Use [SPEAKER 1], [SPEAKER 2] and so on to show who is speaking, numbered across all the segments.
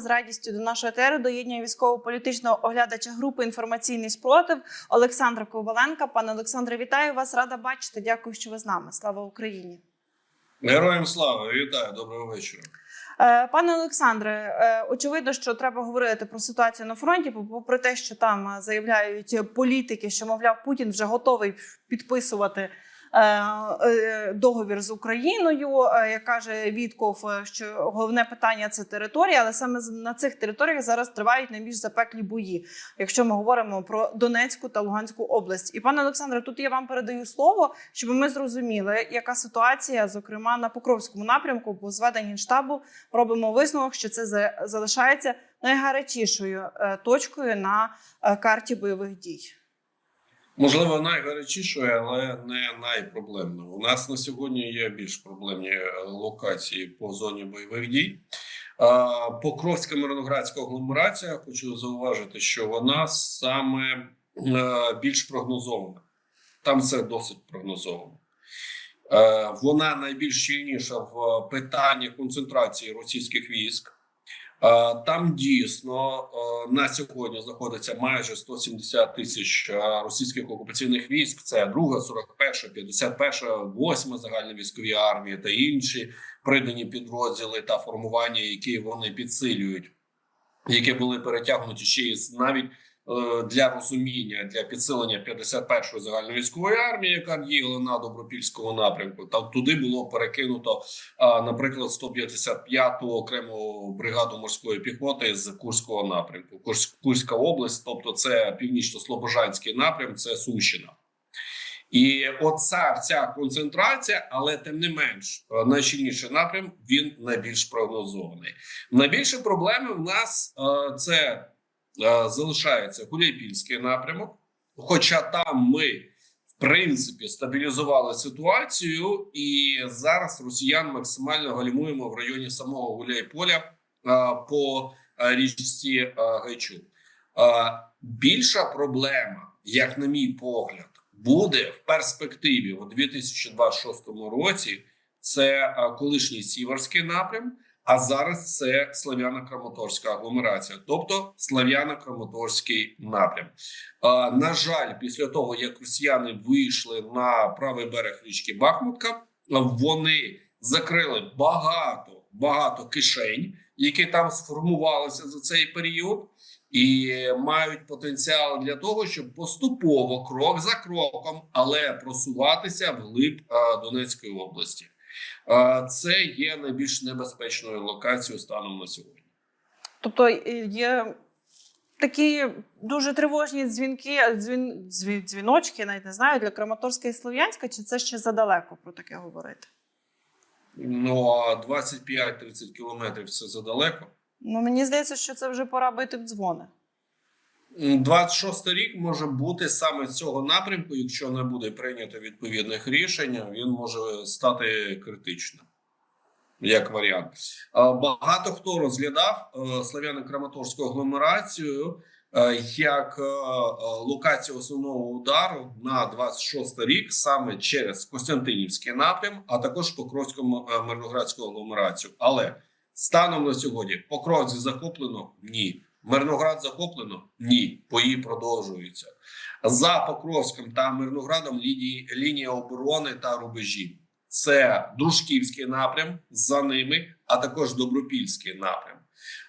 [SPEAKER 1] З радістю до нашого етеру доєднує військово-політичного оглядача групи інформаційний спротив Олександра Коваленка. Пане Олександре, вітаю вас. Рада бачити. Дякую, що ви з нами. Слава Україні.
[SPEAKER 2] Героям слава, вітаю, доброго вечора.
[SPEAKER 1] Е, Пане Олександре, е, очевидно, що треба говорити про ситуацію на фронті, попри те, що там е, заявляють політики, що мовляв Путін вже готовий підписувати договір з Україною. Е, Як каже Вітков, е, що головне питання це територія, але саме на цих територіях зараз тривають найбільш запеклі бої, якщо ми говоримо про Донецьку та Луганську область. І пане Олександре, тут я вам передаю слово, щоб ми зрозуміли, яка ситуація, зокрема на Покровському напрямку, бо зведення генштабу робимо висновок, що це за- залишається найгарячішою е, точкою на е, карті бойових дій.
[SPEAKER 2] Можливо, найгарячішою, але не найпроблемною. У нас на сьогодні є більш проблемні е, локації по зоні бойових дій. Покровська мирноградська агломерація. Хочу зауважити, що вона саме е, більш прогнозована. Там все досить прогнозовано. Е, Вона найбільш щільніша в питанні концентрації російських військ. Е, Там дійсно е, на сьогодні знаходиться майже 170 тисяч е, російських окупаційних військ. Це друга, 41, 51, 8 загальновійськові армії та інші придані підрозділи та формування, які вони підсилюють, які були перетягнуті ще із навіть для розуміння для підсилення 51-ї загальновійськової армії, яка діяла на добропільському напрямку. Там туди було перекинуто а, наприклад, 155-ту окрему бригаду морської піхоти з Курського напрямку. Курс, Курська область, тобто це північно-слобожанський напрям, це Сумщина. І оця вся концентрація, але тим не менш, е, найщільніший напрям він найбільш прогнозований. Найбільші проблеми в нас е, це е, залишається Гуляйпільський напрямок, хоча там ми в принципі стабілізували ситуацію, і зараз росіян максимально галімуємо в районі самого Гуляйполя по річці а, Гайчу. Більша проблема, як на мій погляд, буде в перспективі у 2026 році. Це колишній сіверський напрям. А зараз це Слав'яно-Краматорська агломерація, тобто Слав'яно-Краматорський напрям. А, на жаль, після того як росіяни вийшли на правий берег річки Бахмутка, вони закрили багато багато кишень, які там сформувалися за цей період, і мають потенціал для того, щоб поступово, крок за кроком, але просуватися вглиб Донецької області. Це є найбільш небезпечною локацією станом на сьогодні.
[SPEAKER 1] Тобто е, є такі дуже тривожні дзвінки, дзвін, дзвін, дзвіночки, навіть не знаю, для Краматорська і Слов'янська, чи це ще задалеко про таке говорити?
[SPEAKER 2] Ну а 25-30 кілометрів це задалеко.
[SPEAKER 1] Ну мені здається, що це вже пора бити в дзвони.
[SPEAKER 2] М, 26 рік може бути саме з цього напрямку, якщо не буде прийнято відповідних рішень, він може стати критичним. Як варіант, багато хто розглядав е, Слав'яно-Краматорську агломерацію е, як е, е, локацію основного удару на 26 рік саме через Костянтинівський напрям, а також Покровську е, мирноградську агломерацію. Але станом на сьогодні Покровськ захоплено ні. Мирноград захоплено? Ні. Бої продовжуються. За Покровськом та Мирноградом лінії, лінія оборони та рубежі. Це Дружківський напрям, за ними, а також Добропільський напрям.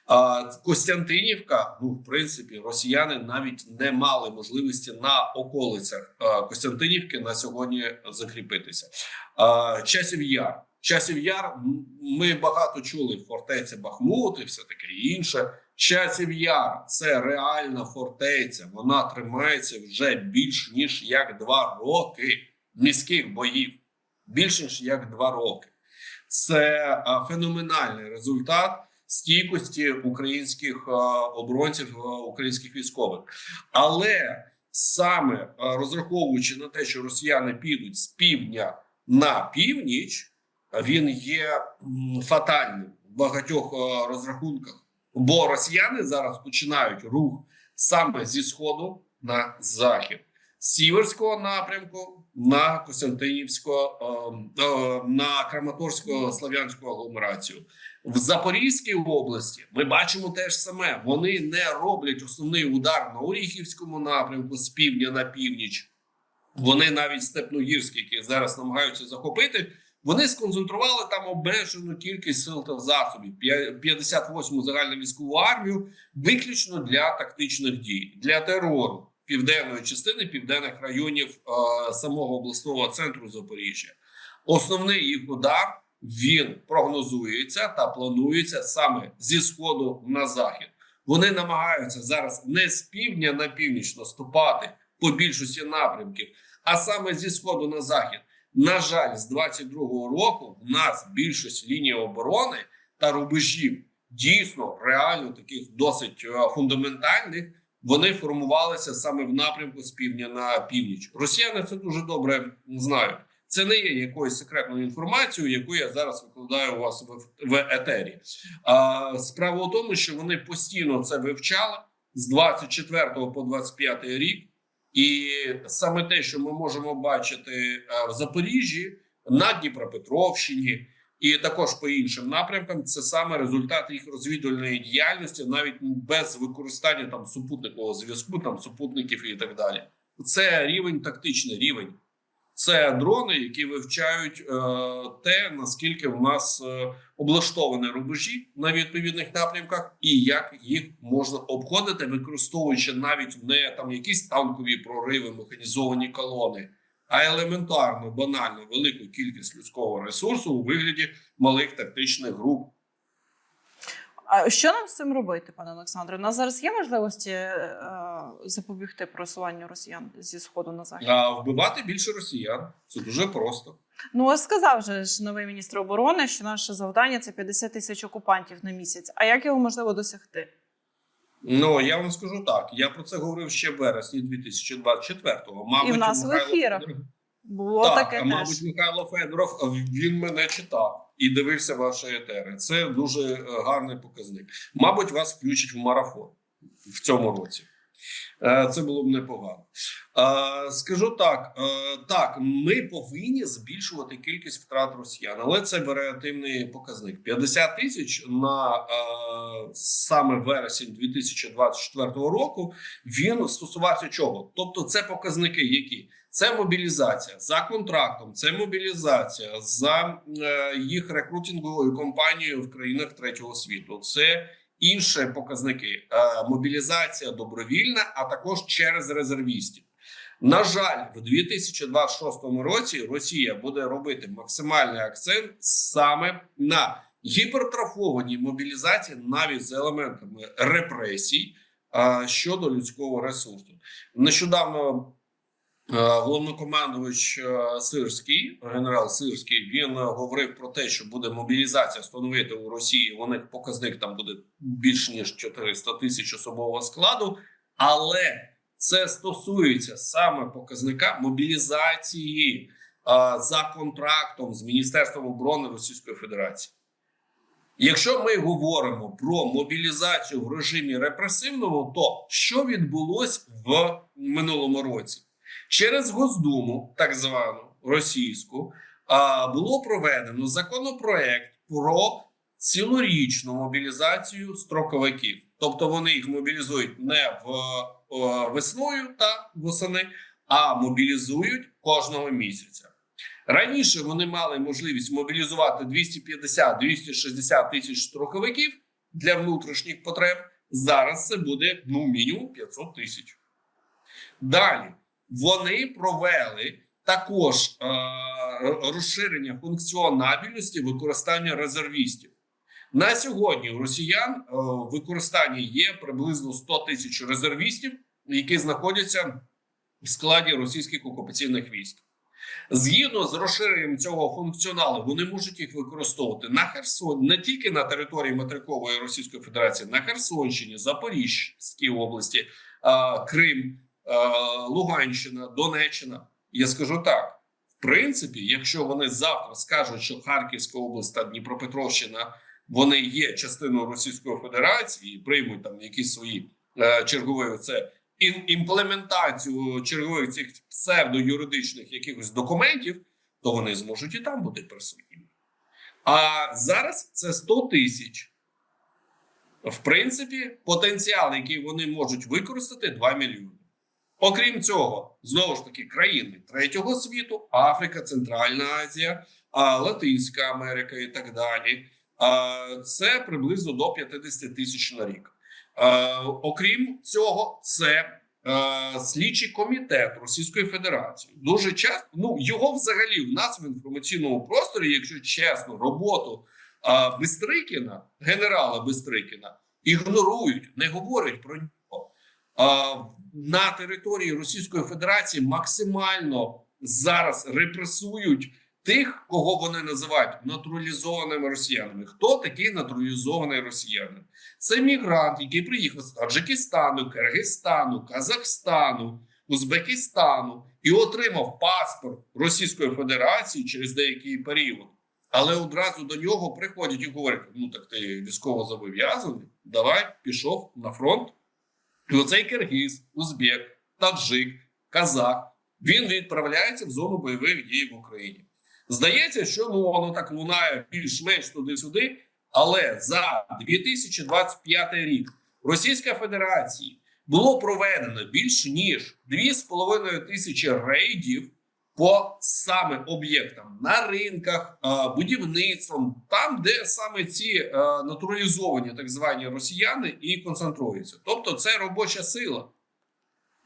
[SPEAKER 2] А, Костянтинівка, ну, в принципі, росіяни навіть не мали можливості на околицях Костянтинівки на сьогодні закріпитися. А, Часів Яр. Часів Яр, ми багато чули фортеця Бахмут і все таке інше. Часів Яр це реальна фортеця. Вона тримається вже більш ніж як два роки міських боїв. Більш ніж як два роки. Це феноменальний результат стійкості українських оборонців, українських військових. Але саме розраховуючи на те, що росіяни підуть з півдня на північ, він є фатальним в багатьох розрахунках. Бо росіяни зараз починають рух саме зі сходу на захід, з сіверського напрямку на Костянтинівську, е, е, на Краматорську слав'янську агломерацію. В Запорізькій області ми бачимо те ж саме. Вони не роблять основний удар на Оріхівському напрямку з півдня на північ. Вони навіть Степногірський, який зараз намагаються захопити, вони сконцентрували там обмежену кількість сил та засобів 58-му загальну військову армію, виключно для тактичних дій, для терору південної частини південних районів е, самого обласного центру Запоріжжя. Основний їх удар він прогнозується та планується саме зі сходу на захід. Вони намагаються зараз не з півдня на північ наступати по більшості напрямків, а саме зі сходу на захід. На жаль, з 22-го року в нас більшість лінії оборони та рубежів дійсно реально таких досить е, фундаментальних. Вони формувалися саме в напрямку з півдня на північ. Росіяни це дуже добре знають. Це не є якоюсь секретною інформацією, яку я зараз викладаю у вас в етері. А, справа у тому, що вони постійно це вивчали з 24 по 25 рік. І саме те, що ми можемо бачити е, в Запоріжжі, на Дніпропетровщині і також по іншим напрямкам, це саме результат їх розвідувальної діяльності, навіть без використання там супутникового зв'язку, там супутників і так далі. Це рівень тактичний рівень. Це дрони, які вивчають е, те, наскільки в нас е, облаштовані рубежі на відповідних напрямках, і як їх можна обходити, використовуючи навіть не там якісь танкові прориви, механізовані колони, а елементарно, банально велику кількість людського ресурсу у вигляді малих тактичних груп.
[SPEAKER 1] А що нам з цим робити, пане Олександре? У нас зараз є можливості е, запобігти просуванню росіян зі сходу на захід?
[SPEAKER 2] А вбивати більше росіян це дуже просто.
[SPEAKER 1] Ну, сказав же ж новий міністр оборони, що наше завдання це 50 тисяч окупантів на місяць. А як його можливо досягти?
[SPEAKER 2] Ну я вам скажу так. Я про це говорив ще в вересні 2024-го. Мабуть,
[SPEAKER 1] І в нас в ефірах.
[SPEAKER 2] Федоров-
[SPEAKER 1] Було
[SPEAKER 2] так,
[SPEAKER 1] таке
[SPEAKER 2] а
[SPEAKER 1] теж.
[SPEAKER 2] мабуть, Михайло Федоров він мене читав і дивився ваші етери. Це дуже е, гарний показник. Мабуть, вас включать в марафон в цьому році. Е, Це було б непогано. Е, Скажу так: так, ми повинні збільшувати кількість втрат росіян, але це варіативний показник. 50 тисяч на саме вересень 2024 року. Він стосувався чого? Тобто, це показники, які це мобілізація за контрактом, це мобілізація за е, їх рекрутинговою компанією в країнах третього світу. Це інші показники: е, мобілізація добровільна, а також через резервістів. На жаль, в 2026 році Росія буде робити максимальний акцент саме на гіпертрофованій мобілізації, навіть з елементами репресій е, щодо людського ресурсу. Нещодавно Головнокомандувач е, Сирський, генерал Сирський, він е, говорив про те, що буде мобілізація становити у Росії. Них показник там буде більш ніж 400 тисяч особового складу, але це стосується саме показника мобілізації а, за контрактом з Міністерством оборони Російської Федерації. Якщо ми говоримо про мобілізацію в режимі репресивному, то що відбулось в минулому році? Через Госдуму, так звану російську, було проведено законопроект про цілорічну мобілізацію строковиків. Тобто вони їх мобілізують не в весною та восени, а мобілізують кожного місяця. Раніше вони мали можливість мобілізувати 250-260 тисяч строковиків для внутрішніх потреб. Зараз це буде ну мінімум 500 тисяч. Далі вони провели також е, розширення функціонабельності використання резервістів. На сьогодні у росіян е, використанні є приблизно 100 тисяч резервістів, які знаходяться в складі російських окупаційних військ. Згідно з розширенням цього функціоналу, вони можуть їх використовувати на Херсон, не тільки на території материкової Російської Федерації, на Херсонщині, Запорізькій області, е, Крим. Е, Луганщина, Донеччина. Я скажу так: в принципі, якщо вони завтра скажуть, що Харківська область та Дніпропетровщина вони є частиною Російської Федерації і приймуть там якісь свої е, чергові це імплементацію чергових цих псевдоюридичних якихось документів, то вони зможуть і там бути присутніми. А зараз це 100 тисяч. В принципі, потенціал, який вони можуть використати, 2 мільйони. Окрім цього, знову ж таки, країни третього світу, Африка, Центральна Азія, Латинська Америка і так далі. Це приблизно до 50 тисяч на рік. Окрім цього, це слідчий комітет Російської Федерації. Дуже часто ну його взагалі в нас в інформаційному просторі, якщо чесно, роботу Бистрикіна, генерала Бистрикіна, ігнорують, не говорять про нього. На території Російської Федерації максимально зараз репресують тих, кого вони називають натуралізованими росіянами. Хто такий натуралізований росіянин? Це мігрант, який приїхав з Таджикистану, Киргизстану, Казахстану, Узбекистану і отримав паспорт Російської Федерації через деякий період. Але одразу до нього приходять і говорять: ну так ти військово зобов'язаний, давай пішов на фронт. І оцей киргіз, узбек, таджик, казах він відправляється в зону бойових дій в Україні. Здається, що ну воно так лунає більш-менш туди-сюди. Але за 2025 рік Російська Федерація було проведено більш ніж 2,5 тисячі рейдів по саме об'єктам на ринках, е, будівництвом, там, де саме ці е, натуралізовані так звані росіяни і концентруються. Тобто, це робоча сила.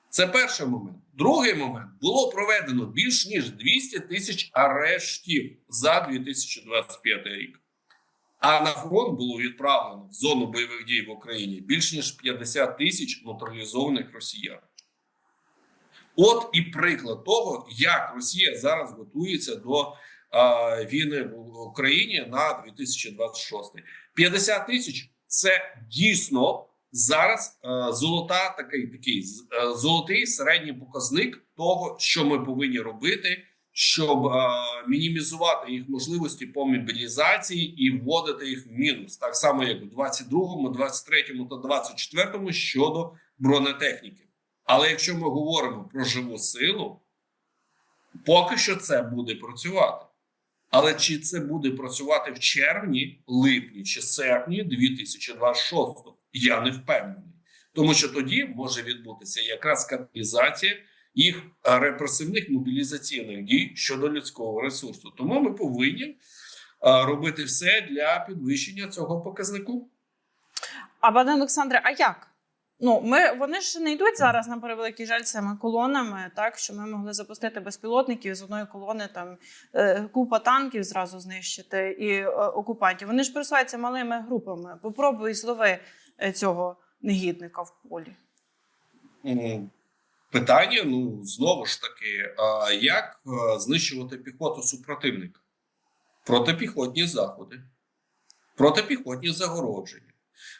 [SPEAKER 2] Це перший момент. Другий момент було проведено більш ніж 200 тисяч арештів за 2025 рік. А на фронт було відправлено в зону бойових дій в Україні більш ніж 50 тисяч натуралізованих росіян. От і приклад того, як Росія зараз готується до е, війни в Україні на 2026. 50 тисяч це дійсно зараз е, золота такий такий е, золотий середній показник того, що ми повинні робити, щоб е, мінімізувати їх можливості по мобілізації і вводити їх в мінус, так само як у 22-му, 23-му та 24-му щодо бронетехніки. Але якщо ми говоримо про живу силу, поки що це буде працювати. Але чи це буде працювати в червні, липні чи серпні 2026? Я не впевнений, тому що тоді може відбутися якраз каталізація їх репресивних мобілізаційних дій щодо людського ресурсу. Тому ми повинні робити все для підвищення цього показнику.
[SPEAKER 1] А пане Олександре, а як? Ну, ми вони ж не йдуть зараз на превеликий жаль цими колонами, так що ми могли запустити безпілотників з одної колони, там е, купа танків зразу знищити і е, окупантів. Вони ж пересуваються малими групами. Попробуй злови е, цього негідника в полі.
[SPEAKER 2] Питання: ну знову ж таки, як знищувати піхоту супротивника? Протипіхотні заходи, протипіхотні загородження.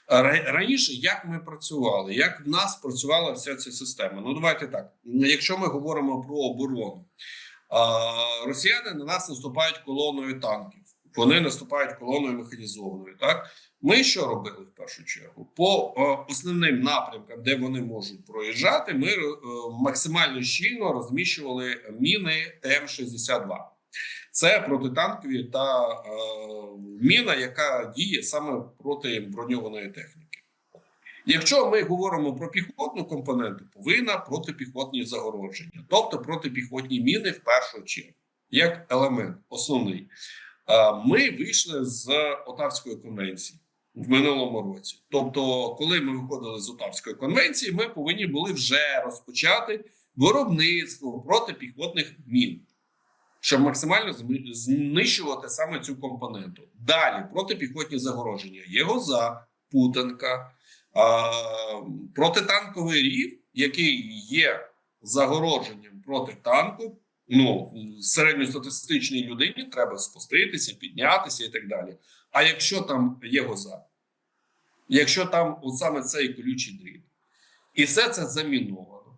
[SPEAKER 2] Ра- Раніше як ми працювали, як в нас працювала вся ця система? Ну давайте так. Якщо ми говоримо про оборону, росіяни на нас наступають колоною танків, вони наступають колоною механізованою. Так ми що робили в першу чергу? По е, основним напрямкам, де вони можуть проїжджати, ми е, максимально щільно розміщували міни М62. Це протитанкові та е, міна, яка діє саме проти броньованої техніки. Якщо ми говоримо про піхотну компоненту, повинна протипіхотні загородження, тобто протипіхотні міни в першу чергу, як елемент основний. Е, Ми вийшли з Отавської конвенції в минулому році. Тобто, коли ми виходили з Отавської конвенції, ми повинні були вже розпочати виробництво протипіхотних мін, щоб максимально знищувати саме цю компоненту. Далі протипіхотні загородження. Єгоза, Путанка, протитанковий рів, який є загородженням проти танку. Ну, середньостатистичній людині треба спуститися, піднятися і так далі. А якщо там є гоза, якщо там от саме цей колючий дріт, і все це заміновано,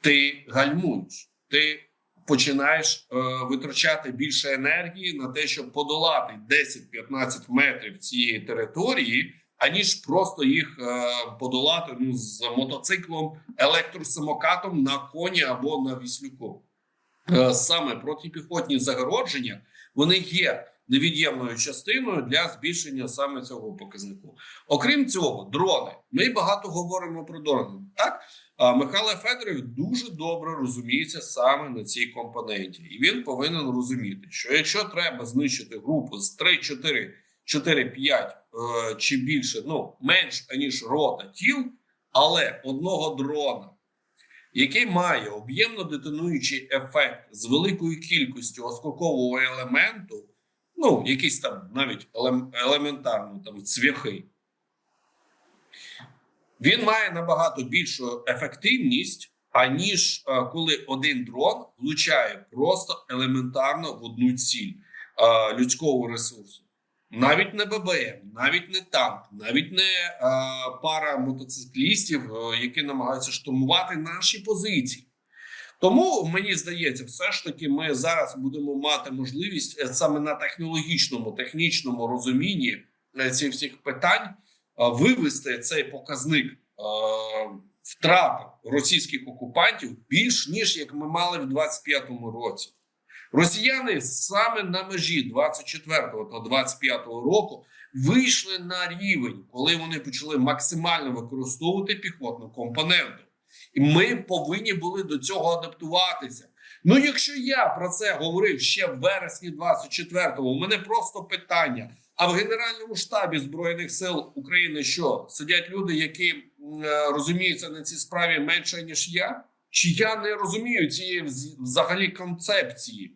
[SPEAKER 2] ти гальмуєш, ти починаєш е, витрачати більше енергії на те, щоб подолати 10-15 метрів цієї території, аніж просто їх е, подолати ну, з мотоциклом, електросамокатом на коні або на віслюку. Е, саме протипіхотні загородження вони є невід'ємною частиною для збільшення саме цього показнику. Окрім цього, дрони. Ми багато говоримо про дрони. Так Михайло Федоров дуже добре розуміється саме на цій компоненті, і він повинен розуміти, що якщо треба знищити групу з 3, 4, 4, 5 е, чи більше, ну менш аніж рота тіл, але одного дрона який має об'ємно детонуючий ефект з великою кількістю осколкового елементу, ну, якісь там навіть елементарно там цвяхи, він має набагато більшу ефективність, аніж е, коли один дрон влучає просто елементарно в одну ціль е, людського ресурсу. Навіть не ББМ, навіть не танк, навіть не е, пара мотоциклістів, які намагаються штурмувати наші позиції. Тому мені здається, все ж таки, ми зараз будемо мати можливість саме на технологічному, технічному розумінні цих всіх питань вивести цей показник е, втрат російських окупантів більш ніж як ми мали в 25-му році. Росіяни саме на межі 24 та 25 року вийшли на рівень, коли вони почали максимально використовувати піхотну компоненту, і ми повинні були до цього адаптуватися. Ну, якщо я про це говорив ще в вересні 24-го, у мене просто питання: а в Генеральному штабі Збройних сил України що сидять люди, які е, розуміються на цій справі менше ніж я? Чи я не розумію цієї взагалі концепції?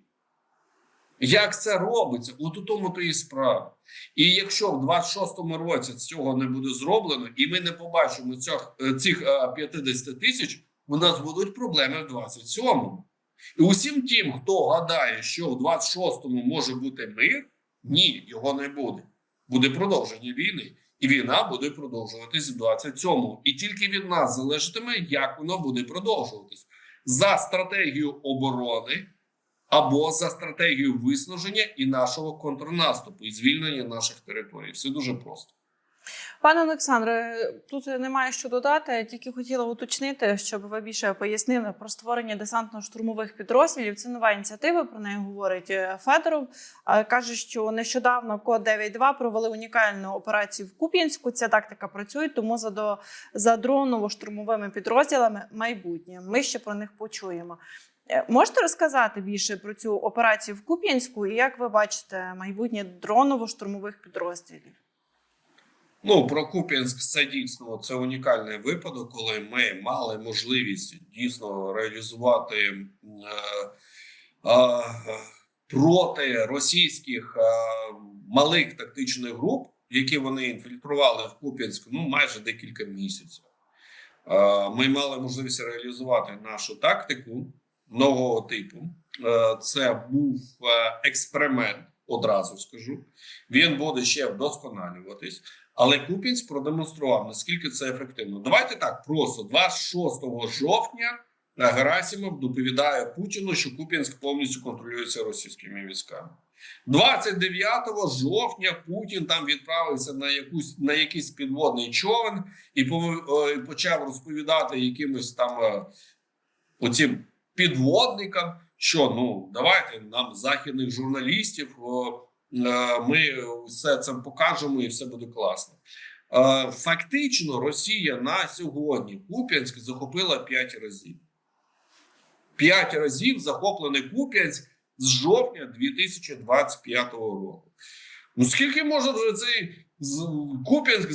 [SPEAKER 2] Як це робиться? От у тому то і справа. І якщо в 26-му році цього не буде зроблено, і ми не побачимо цих, е, цих е, 50 тисяч, у нас будуть проблеми в 27-му. І усім тим, хто гадає, що в 26-му може бути мир, ні, його не буде. Буде продовження війни, і війна буде продовжуватись в 27-му. І тільки від нас залежатиме, як воно буде продовжуватись за стратегію оборони або за стратегію виснаження і нашого контрнаступу і звільнення наших територій. Все дуже просто.
[SPEAKER 1] Пане Олександре, тут немає що додати. Тільки хотіла уточнити, щоб ви більше пояснили про створення десантно-штурмових підрозділів. Це нова ініціатива. Про неї говорить е, Федоров. Каже, що нещодавно в код 9.2 провели унікальну операцію в Куп'янську. Ця тактика працює, тому за до за дроново-штурмовими підрозділами майбутнє. Ми ще про них почуємо. Е, Можете розказати більше про цю операцію в Куп'янську і як ви бачите майбутнє дроново-штурмових підрозділів?
[SPEAKER 2] Ну про Куп'янськ це дійсно це унікальний випадок, коли ми мали можливість дійсно реалізувати е, е, проти російських е, малих тактичних груп, які вони інфільтрували в Куп'янську, ну майже декілька місяців. Е, ми мали можливість реалізувати нашу тактику нового типу. Е, це був е, експеримент, одразу скажу. Він буде ще вдосконалюватись. Але Купінськ продемонстрував наскільки це ефективно. Давайте так просто 26 жовтня Герасимов доповідає Путіну, що Купінськ повністю контролюється російськими військами. 29 жовтня Путін там відправився на якусь на якийсь підводний човен і е, почав розповідати якимось там е, оцім підводникам, що ну давайте нам західних журналістів. Е, ми все це покажемо і все буде класно. Е, Фактично, Росія на сьогодні Куп'янськ захопила 5 разів. 5 разів захоплений Куп'янськ з жовтня 2025 року. Ну скільки може вже цей Куп'янськ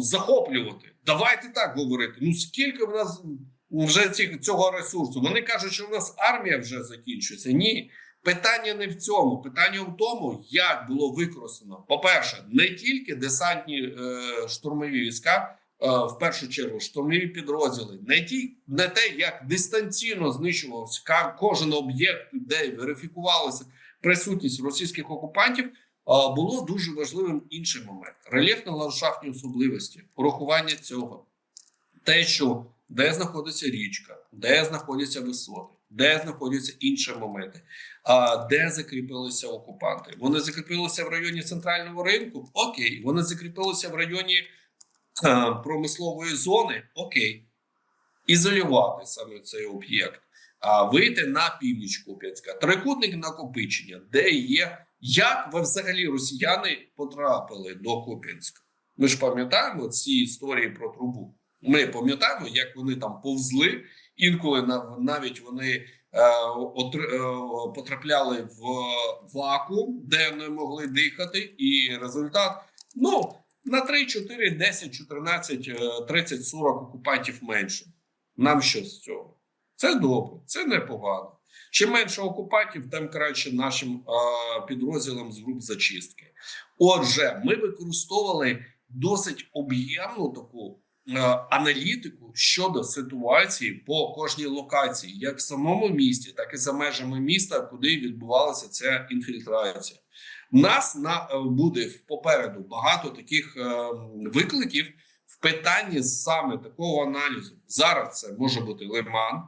[SPEAKER 2] захоплювати? Давайте так говорити. Ну скільки в нас вже цього ресурсу? Вони кажуть, що в нас армія вже закінчується. Ні. Питання не в цьому. Питання в тому, як було використано. По-перше, не тільки десантні е, штурмові війська, е, в першу чергу, штурмові підрозділи, не ті, не те, як дистанційно знищувався кожен об'єкт, де верифікувалася присутність російських окупантів. Було дуже важливим інший момент: рельєфно-ландшафтні особливості, урахування цього, те, що де знаходиться річка, де знаходяться висоти, де знаходяться інші моменти, де закріпилися окупанти. Вони закріпилися в районі центрального ринку. Окей, вони закріпилися в районі е, промислової зони. Окей, ізолювати саме цей об'єкт, а вийти на північ Куп'янська, трикутник накопичення, де є як ви взагалі росіяни потрапили до Куп'янська? Ми ж пам'ятаємо ці історії про трубу. Ми пам'ятаємо, як вони там повзли. Інколи навіть вони потрапляли в вакуум, де не могли дихати, і результат ну на 3, 4, 10, 14, е, 30, 40 окупантів менше. Нам що з цього? Це добре, це непогано. Чим менше окупантів, тим краще нашим е, підрозділам з груп зачистки. Отже, ми використовували досить об'ємну таку е, аналітику щодо ситуації по кожній локації, як в самому місті, так і за межами міста, куди відбувалася ця інфільтрація. У нас на е, буде попереду багато таких е, викликів в питанні саме такого аналізу. Зараз це може бути Лиман,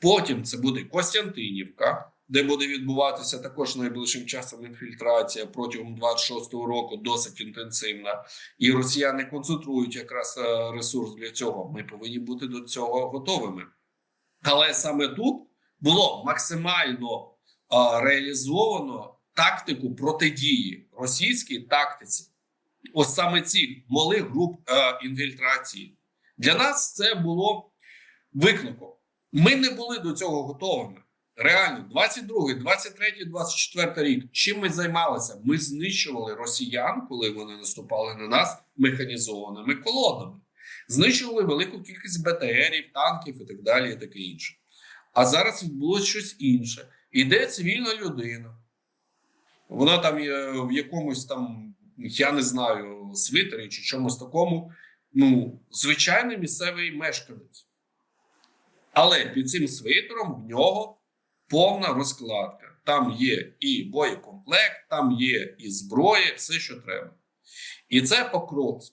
[SPEAKER 2] потім це буде Костянтинівка, де буде відбуватися також найближчим часом інфільтрація протягом 26-го року, досить інтенсивна. І росіяни концентрують якраз е, ресурс для цього. Ми повинні бути до цього готовими. Але саме тут було максимально е, реалізовано тактику протидії російській тактиці. Ось саме цих малих груп е, інфільтрації. Для нас це було викликом. Ми не були до цього готовими. Реально, 22, 23, 24 рік. Чим ми займалися? Ми знищували росіян, коли вони наступали на нас механізованими колонами. Знищували велику кількість БТРів, танків і так далі, і таке інше. А зараз відбулося щось інше. Іде цивільна людина. Вона там є в якомусь там, я не знаю, свитері чи чомусь такому. Ну, звичайний місцевий мешканець. Але під цим свитером в нього повна розкладка. Там є і боєкомплект, там є і зброя, все, що треба. І це Покровськ.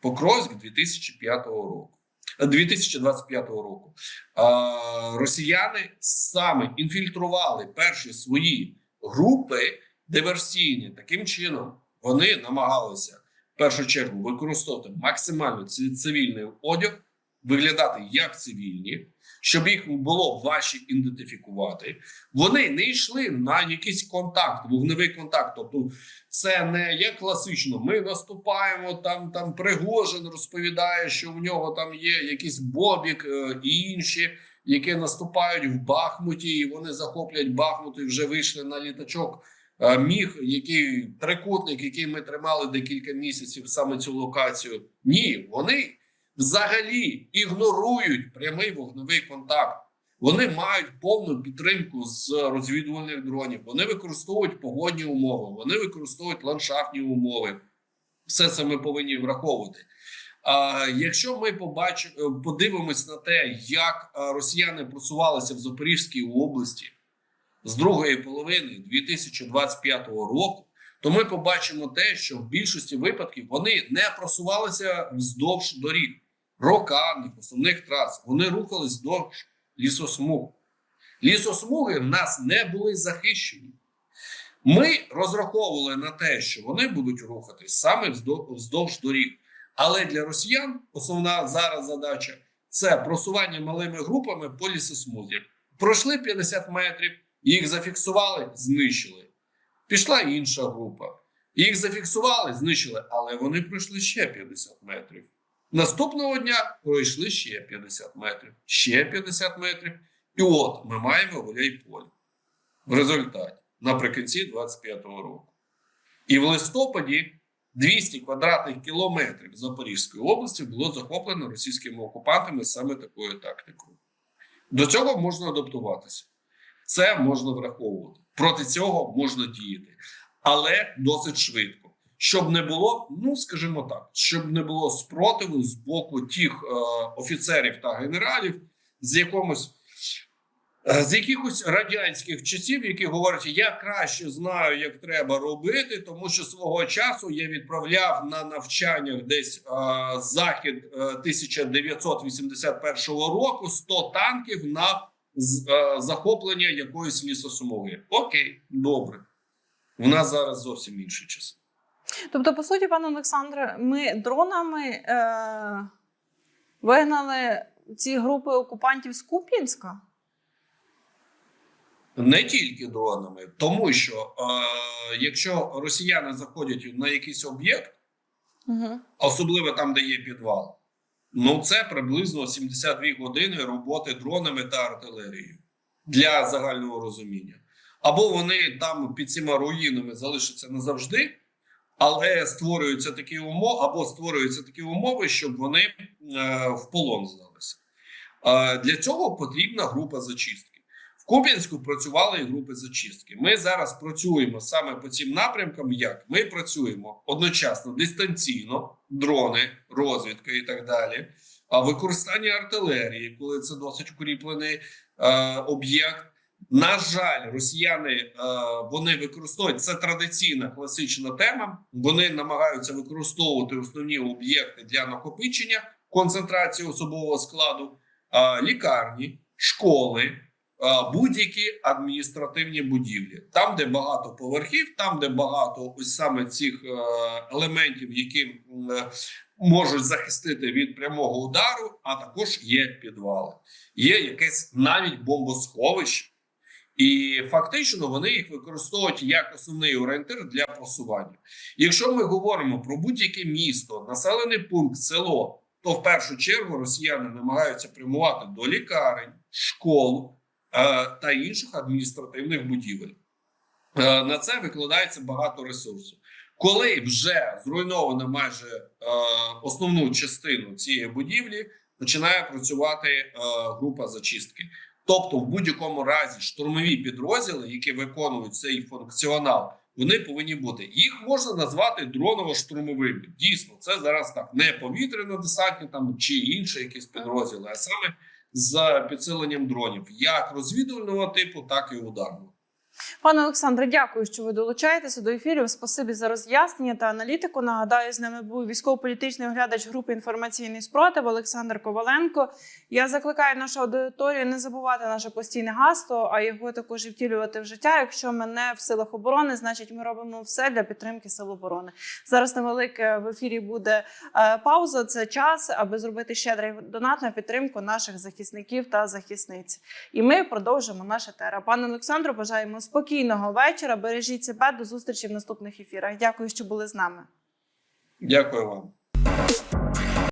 [SPEAKER 2] Покровськ 2005 року. е, 2025 року. А, росіяни саме інфільтрували перші свої групи диверсійні. Таким чином, вони намагалися в першу чергу використовувати максимально цивільний одяг, виглядати як цивільні, щоб їх було важче ідентифікувати. Вони не йшли на якийсь контакт, вогневий контакт. Тобто, це не як класично. Ми наступаємо там. Там Пригожин розповідає, що в нього там є якийсь Бобік е, і інші, які наступають в Бахмуті, і вони захоплять Бахмут і вже вийшли на літачок. Е, Міг, який трикутник, який ми тримали декілька місяців, саме цю локацію. Ні, вони взагалі ігнорують прямий вогневий контакт. Вони мають повну підтримку з розвідувальних дронів. Вони використовують погодні умови, вони використовують ландшафтні умови. Все це ми повинні враховувати. А якщо ми побачимо, подивимось на те, як росіяни просувалися в Запорізькій області з другої половини 2025 року, то ми побачимо те, що в більшості випадків вони не просувалися вздовж доріг, рокадних, основних трас. Вони рухались до лісосмуг. Лісосмуги в нас не були захищені. Ми розраховували на те, що вони будуть рухатись саме вздовж, вздовж доріг. Але для росіян основна зараз задача це просування малими групами по лісосмузі. Пройшли 50 метрів, їх зафіксували, знищили. Пішла інша група. Їх зафіксували, знищили, але вони пройшли ще 50 метрів. Наступного дня пройшли ще 50 метрів, ще 50 метрів. І от ми маємо гуляй-поле в результаті наприкінці 25-го року. І в листопаді 200 квадратних кілометрів Запорізької області було захоплено російськими окупантами саме такою тактикою. До цього можна адаптуватися. Це можна враховувати. Проти цього можна діяти, але досить швидко. Щоб не було, ну скажімо так, щоб не було спротиву з боку тих е, офіцерів та генералів з якомусь е, з якихось радянських часів, які говорять, я краще знаю, як треба робити, тому що свого часу я відправляв на навчаннях десь е, захід е, 1981 року 100 танків на захоплення якоїсь лісосмуги. Окей, добре. У нас зараз зовсім інші часи.
[SPEAKER 1] Тобто, по суті, пане Олександре, ми дронами е, вигнали ці групи окупантів з Куп'янська?
[SPEAKER 2] Не тільки дронами, тому що е, якщо росіяни заходять на якийсь об'єкт,
[SPEAKER 1] Угу.
[SPEAKER 2] особливо там, де є підвал, ну це приблизно 72 години роботи дронами та артилерією для загального розуміння. Або вони там під цими руїнами залишаться назавжди, але створюються такі умови, або створюються такі умови, щоб вони е, в полон здалися. Е, для цього потрібна група зачистки. Куп'янську працювали і групи зачистки. Ми зараз працюємо саме по цим напрямкам. Як ми працюємо одночасно дистанційно, дрони, розвідка і так далі. А використання артилерії, коли це досить укріплений е, об'єкт. На жаль, росіяни е, вони використовують це традиційна класична тема. Вони намагаються використовувати основні об'єкти для накопичення концентрації особового складу, е, лікарні, школи, будь-які адміністративні будівлі, там, де багато поверхів, там, де багато ось саме цих е, елементів, які е, можуть захистити від прямого удару, а також є підвали, є якесь навіть бомбосховище. І фактично вони їх використовують як основний орієнтир для просування. Якщо ми говоримо про будь-яке місто, населений пункт, село, то в першу чергу росіяни намагаються прямувати до лікарень, школ е, та інших адміністративних будівель. Е, на це викладається багато ресурсів. Коли вже зруйновано майже е, основну частину цієї будівлі, починає працювати е, група зачистки. Тобто, в будь-якому разі штурмові підрозділи, які виконують цей функціонал, вони повинні бути. Їх можна назвати дроново-штурмовими. Дійсно, це зараз так не повітряно-десантні там чи інші якісь підрозділи, а саме з підсиленням дронів, як розвідувального типу, так і ударного.
[SPEAKER 1] Пане Олександре, дякую, що ви долучаєтеся до ефірів. Спасибі за роз'яснення та аналітику. Нагадаю, з нами був військово-політичний оглядач групи інформаційний спротив Олександр Коваленко. Я закликаю нашу аудиторію не забувати наше постійне гасло, а його також і втілювати в життя. Якщо ми не в силах оборони, значить ми робимо все для підтримки сил оборони. Зараз невелике в ефірі буде е, пауза. Це час, аби зробити щедрий донат на підтримку наших захисників та захисниць. І ми продовжимо наше тера. Пане Олександру, бажаємо спокійного вечора. Бережіть себе до зустрічі в наступних ефірах. Дякую, що були з нами.
[SPEAKER 2] Дякую вам.